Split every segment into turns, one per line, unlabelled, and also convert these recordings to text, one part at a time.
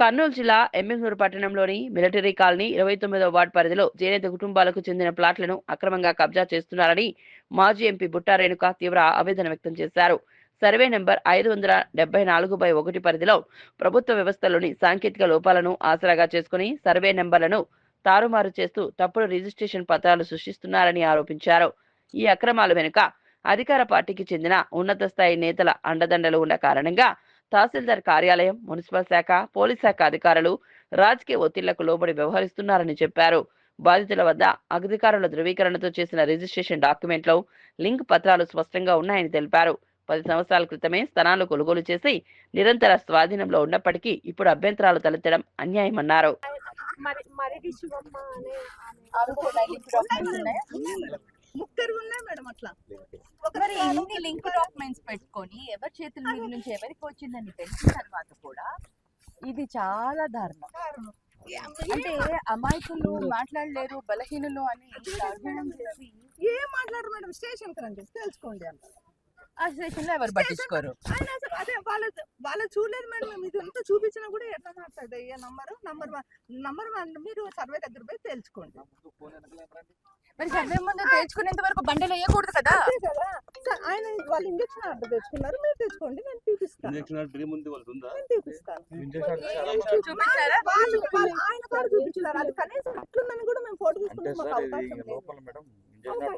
కర్నూలు జిల్లా ఎమ్మెగనూరు పట్టణంలోని military colony ఇరవై తొమ్మిదవ వార్డు పరిధిలో చేనేత కుటుంబాలకు చెందిన ప్లాట్లను అక్రమంగా కబ్జా చేస్తున్నారని మాజీ ఎంపీ బుట్టా రేణుక తీవ్ర ఆవేదన వ్యక్తం చేశారు. సర్వే నెంబర్ ఐదు వందల డెబ్బై నాలుగు బై ఒకటి పరిధిలో ప్రభుత్వ వ్యవస్థలోని సాంకేతిక లోపాలను ఆసరాగా చేసుకుని సర్వే నెంబర్లను తారుమారు చేస్తూ తప్పుడు రిజిస్ట్రేషన్ పత్రాలు సృష్టిస్తున్నారని ఆరోపించారు. ఈ అక్రమాల వెనుక అధికార పార్టీకి చెందిన ఉన్నత స్థాయి నేతల అండదండలు ఉన్న కారణంగా తహసీల్దార్ కార్యాలయం మున్సిపల్ శాఖ పోలీస్ శాఖ అధికారులు రాజకీయ ఒత్తిళ్ళకు లోబడి వ్యవహరిస్తున్నారని చెప్పారు. బాధితుల వద్ద అధికారుల ధృవీకరణతో చేసిన రిజిస్ట్రేషన్ డాక్యుమెంట్లో లింక్ పత్రాలు స్పష్టంగా ఉన్నాయని తెలిపారు. పది సంవత్సరాల క్రితమే స్థలాలు కొనుగోలు చేసి నిరంతర స్వాధీనంలో ఉన్నప్పటికీ ఇప్పుడు అభ్యంతరాలు తలెత్తడం అన్యాయమన్నారు.
ముక్కరు ఉన్నాయి మేడం అట్లా.
మరి ఇన్ని లింక్ డాక్యుమెంట్స్ పెట్టుకొని ఎవరి చేతుల మీద నుంచి ఎవరికి వచ్చిందని తెలిసిన తర్వాత కూడా ఇది చాలా దారుణం. అంటే అమాయకులు మాట్లాడలేరు బలహీనులు అని
ఏం మాట్లాడరు మేడం? స్టేషన్కి రండి తెలుసుకోండి అంట
ఆ స్టేషన్లో ఎవరు పట్టించుకోరు.
ఆయన అసలు అదే వాళ్ళ వాళ్ళ చూడలేదు మేడం. మేము ఇది అంతా చూపించినా కూడా ఎట్లా మాట్లాడదు ఏ number number one number one మీరు సర్వే దగ్గర పోయి తెలుసుకోండి.
మరి సర్వే ముందు తెచ్చుకునేంత వరకు బండలు వేయకూడదు కదా?
ఆయన వాళ్ళు ఇంజక్షన్ ఆర్డర్ తెచ్చుకున్నారు. మీరు తెచ్చుకోండి నేను తీపిస్తాను
ఇంజక్షన్ డ్రీమ్ ఉంది వాళ్ళది ఉందా?
నేను తీపిస్తాను
చూపించారా?
వాళ్ళు వాళ్ళు ఆయన కూడా చూపించారు. అది కనీసం ఎట్లుందని కూడా మేము ఫోటో మాకు అవకాశం లేదు.
ఇంజక్షన్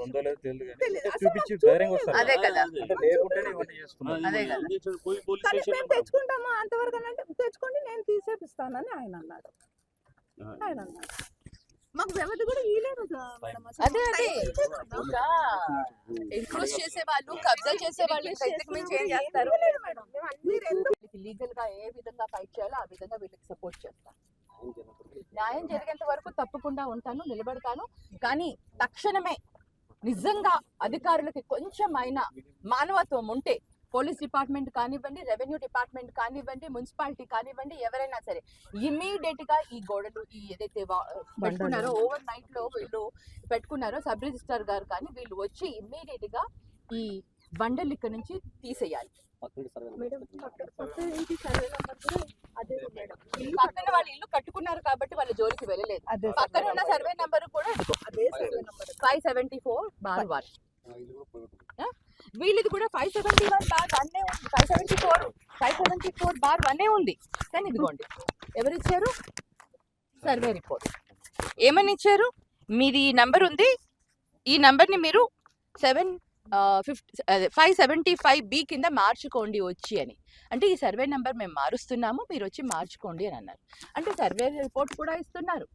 ఉందో లేదో తెలియదు. కానీ చూపించి వస్తారు
అదే కదా.
అంటే లేకుంటేనే ఇవన్నీ చేస్తున్నారు
అదే కదా.
ఇంజక్షన్ పోయి పోలీస్
కానీ
స్టేషన్
మేము తెచ్చుకుంటాము? అంతవరకు అంటే తెచ్చుకోండి నేను తీసేపిస్తానని ఆయన అన్నాడు. ఆయన అన్నాడు. మాకు వ్యవధి కూడా అసలు.
అదే అదే. ఇంకా ఎంక్రోచ్ చేసే వాళ్ళు కబ్జా చేసే వాళ్ళు మించి ఏం చేస్తారు?
ఇయ్యలేదు మేడం. మేము అన్ని రెండు
లీగల్గా ఏ విధంగా ఫైట్ చేయాలో ఆ విధంగా వీళ్ళకి సపోర్ట్ చేస్తాను న్యాయం జరిగేంత వరకు తప్పకుండా ఉంటాను నిలబడతాను. కానీ తక్షణమే నిజంగా అధికారులకి కొంచెం అయినా మానవత్వం ఉంటే పోలీస్ డిపార్ట్మెంట్ కానివ్వండి రెవెన్యూ డిపార్ట్మెంట్ కానివ్వండి మున్సిపాలిటీ కానివ్వండి ఎవరైనా సరే ఇమీడియట్గా ఈ గోడలు ఈ ఏదైతే పెట్టుకున్నారో ఓవర్ నైట్లో వీళ్ళు పెట్టుకున్నారో సబ్ రిజిస్టర్ గారు కానీ వీళ్ళు వచ్చి ఇమ్మీడియట్గా ఈ బండలు ఇక్కడ నుంచి తీసేయాలి. పక్కన వాళ్ళు ఇల్లు కట్టుకున్నారు కాబట్టి వాళ్ళ జోలికి వెళ్ళలేదు. పక్కన ఉన్న సర్వే నంబర్ కూడా
అదే survey number
five seventy four bar one వీళ్ళది కూడా ఫైవ్ సెవెంటీ వన్ బార్ వన్నే ఉంది. Five seventy four five seventy four bar వన్నే ఉంది. కానీ ఇదిగోండి ఎవరు ఇచ్చారు సర్వే రిపోర్ట్ ఏమని ఇచ్చారు? మీది ఈ నంబర్ ఉంది. ఈ నంబర్ని మీరు seven fifty five seventy five B కింద మార్చుకోండి వచ్చి అని. అంటే ఈ సర్వే నెంబర్ మేము మారుస్తున్నాము మీరు వచ్చి మార్చుకోండి అని అన్నారు. అంటే సర్వే రిపోర్ట్ కూడా ఇస్తున్నారు.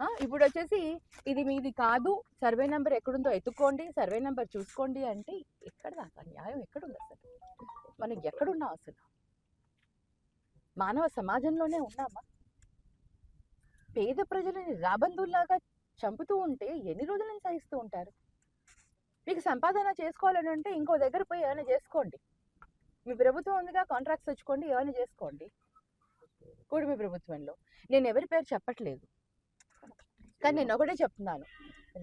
ఇప్పుడు వచ్చేసి ఇది మీది కాదు. సర్వే నెంబర్ ఎక్కడుందో ఎత్తుకోండి. సర్వే నెంబర్ చూసుకోండి అంటే ఎక్కడ దాకా? న్యాయం ఎక్కడుంది అసలు? మనం ఎక్కడున్నాం అసలు? మానవ సమాజంలోనే ఉన్నామా? పేద ప్రజలని రాబందుల్లాగా చంపుతూ ఉంటే ఎన్ని రోజులను సహిస్తూ ఉంటారు? మీకు సంపాదన చేసుకోవాలని అంటే ఇంకో దగ్గర పోయి ఏమైనా చేసుకోండి. మీ ప్రభుత్వం ఉందిగా కాంట్రాక్ట్స్ తెచ్చుకోండి ఏమైనా చేసుకోండి. కూడిమి ప్రభుత్వంలో. నేను ఎవరి పేరు చెప్పట్లేదు. కానీ నేను ఒకటే చెప్తున్నాను.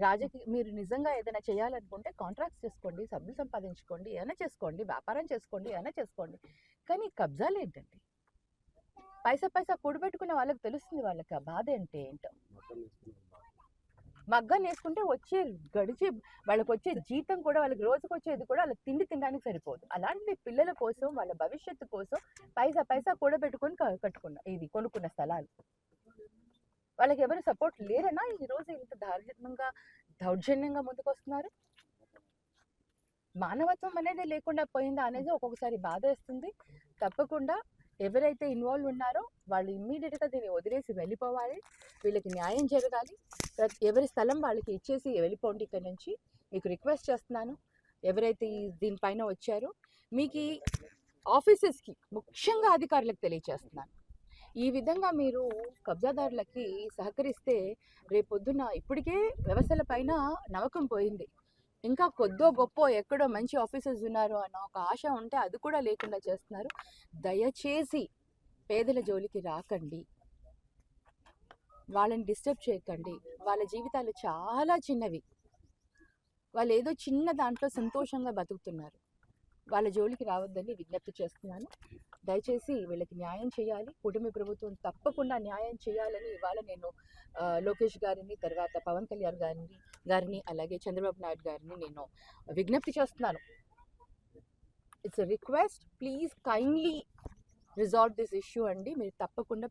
రాజకీయ మీరు నిజంగా ఏదైనా చేయాలనుకుంటే కాంట్రాక్ట్స్ చేసుకోండి సభ్యులు సంపాదించుకోండి ఏమైనా చేసుకోండి వ్యాపారం చేసుకోండి ఏమైనా చేసుకోండి. కానీ కబ్జాలు ఏంటండి? పైసా పైసా కూడబెట్టుకున్న వాళ్ళకి తెలుస్తుంది వాళ్ళకి ఆ బాధ అంటే ఏంటో. మగ్గం వేసుకుంటే వచ్చే గడిచే వాళ్ళకి వచ్చే జీతం కూడా వాళ్ళకి రోజుకి వచ్చేది కూడా వాళ్ళకి తిండి తినడానికి సరిపోదు. అలాంటి పిల్లల కోసం వాళ్ళ భవిష్యత్తు కోసం పైసా పైసా కూడబెట్టుకొని కట్టుకున్న ఇది కొనుక్కున్న స్థలాలు. వాళ్ళకి ఎవరు సపోర్ట్ లేరనా ఈ రోజు ఇంత దారుణంగా దౌర్జన్యంగా ముందుకు వస్తున్నారు మానవత్వం అనేది లేకుండా పోయిందా అనేది ఒక్కొక్కసారి బాధ వేస్తుంది. తప్పకుండా ఎవరైతే ఇన్వాల్వ్ ఉన్నారో వాళ్ళు ఇమ్మీడియట్గా దీన్ని వదిలేసి వెళ్ళిపోవాలి. వీళ్ళకి న్యాయం జరగాలి. ప్రతి ఎవరి స్థలం వాళ్ళకి ఇచ్చేసి వెళ్ళిపోండి ఇక్కడ నుంచి. మీకు రిక్వెస్ట్ చేస్తున్నాను. ఎవరైతే ఈ దీనిపైన వచ్చారో మీకు ఆఫీసెస్కి ముఖ్యంగా అధికారులకు తెలియజేస్తున్నాను ఈ విధంగా మీరు కబ్జాదారులకి సహకరిస్తే రేపొద్దున ఇప్పటికే వ్యవస్థల పైన నమ్మకం పోయింది. ఇంకా కొద్దో గొప్ప ఎక్కడో మంచి ఆఫీసర్స్ ఉన్నారు అన్న ఒక ఆశ ఉంటే అది కూడా లేకుండా చేస్తున్నారు. దయచేసి పేదల జోలికి రాకండి. వాళ్ళని డిస్టర్బ్ చేయకండి. వాళ్ళ జీవితాలు చాలా చిన్నవి. వాళ్ళు ఏదో చిన్న దాంట్లో సంతోషంగా బతుకుతున్నారు. వాళ్ళ జోలికి రావద్దని విజ్ఞప్తి చేస్తున్నాను. దయచేసి వీళ్ళకి న్యాయం చేయాలి. కుటుంబ ప్రభుత్వం తప్పకుండా న్యాయం చేయాలని ఇవాళ నేను లోకేష్ గారిని తర్వాత పవన్ కళ్యాణ్ గారిని గారిని అలాగే చంద్రబాబు నాయుడు గారిని నేను విజ్ఞప్తి చేస్తున్నాను. It's request please kindly resolve this issue అండి. మీరు తప్పకుండా